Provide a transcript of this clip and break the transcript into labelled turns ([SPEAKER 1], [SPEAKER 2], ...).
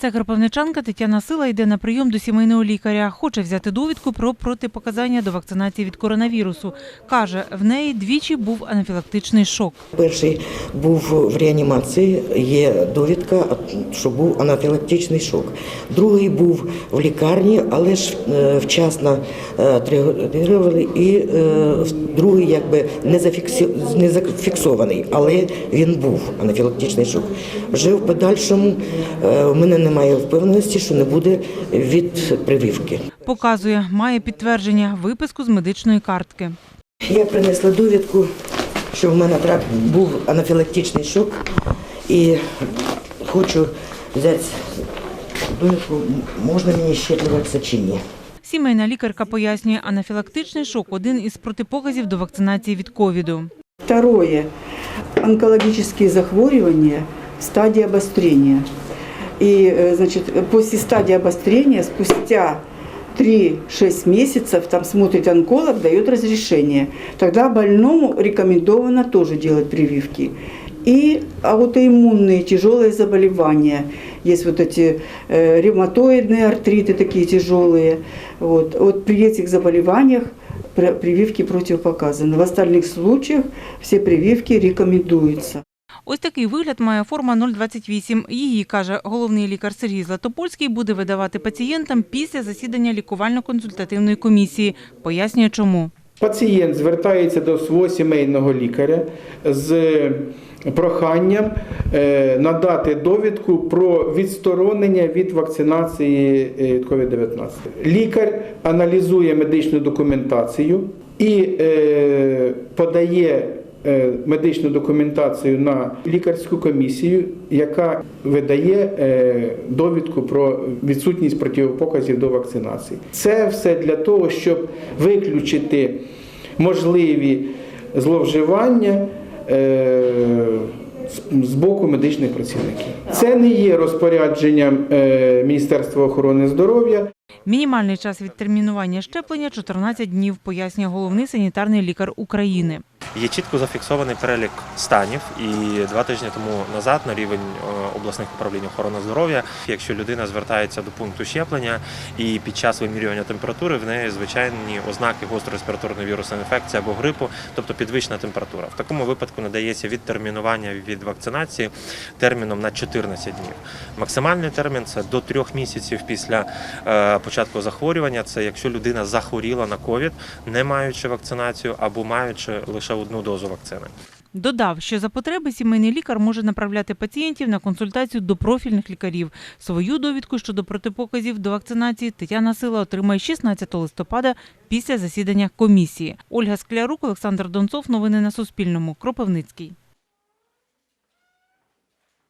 [SPEAKER 1] Це кропивничанка Тетяна Сила йде на прийом до сімейного лікаря. Хоче взяти довідку про протипоказання до вакцинації від коронавірусу. Каже, в неї двічі був анафілактичний шок.
[SPEAKER 2] Перший був в реанімації, є довідка, що був анафілактичний шок. Другий був в лікарні, але ж е, вчасно е, отреагували, і е, другий якби не, зафіксований, але він був анафілактичний шок. Вже в подальшому в мене немає впевненості, що не буде від прививки.
[SPEAKER 1] Показує, має підтвердження, виписку з медичної картки.
[SPEAKER 2] Я принесла довідку, що в мене був анафілактичний шок і хочу взяти довідку, можна мені щеплюватися чи ні.
[SPEAKER 1] Сімейна лікарка пояснює, анафілактичний шок – один із протипоказів до вакцинації від ковіду.
[SPEAKER 3] Второе. Онкологические захворювания в стадии обострения. И, э, значит, после стадии обострения, спустя 3-6 месяцев, там смотрит онколог, дает разрешение. Тогда больному рекомендовано тоже делать прививки. И аутоиммунные тяжелые заболевания. Есть вот эти э, ревматоидные артриты такие тяжелые. Вот, вот при этих заболеваниях пр- прививки противопоказаны. В остальных случаях все прививки рекомендуются.
[SPEAKER 1] Ось такий вигляд має форма 028. Її, каже головний лікар Сергій Златопольський, буде видавати пацієнтам після засідання лікувально-консультативної комісії. Пояснює, чому.
[SPEAKER 4] Пацієнт звертається до свого сімейного лікаря з проханням е, надати довідку про відсторонення від вакцинації е, від COVID-19. Лікар аналізує медичну документацію і е, подає е, медичну документацію на лікарську комісію, яка видає е, довідку про відсутність протипоказів до вакцинації. Це все для того, щоб виключити можливі зловживання. е, з- боку медичних працівників це не є розпорядженням е, Міністерства охорони здоров'я.
[SPEAKER 1] Мінімальний час відтермінування щеплення – 14 днів, пояснює головний санітарний лікар України.
[SPEAKER 5] Є чітко зафіксований перелік станів, і два тижні тому назад на рівень е, обласних управлінь охорони здоров'я, якщо людина звертається до пункту щеплення і під час вимірювання температури в неї звичайні ознаки гострої респіраторної вірусної інфекції або грипу, тобто підвищена температура. В такому випадку надається відтермінування від вакцинації терміном на 14 днів. Максимальний термін це до трьох місяців після е, початку захворювання. Це якщо людина захворіла на ковід, не маючи вакцинацію або маючи лише одну дозу вакцини.
[SPEAKER 1] Додав, що за потреби сімейний лікар може направляти пацієнтів на консультацію до профільних лікарів. Свою довідку щодо протипоказів до вакцинації Тетяна Сила отримає 16 листопада після засідання комісії. Ольга Склярук, Олександр Донцов. Новини на Суспільному. Кропивницький.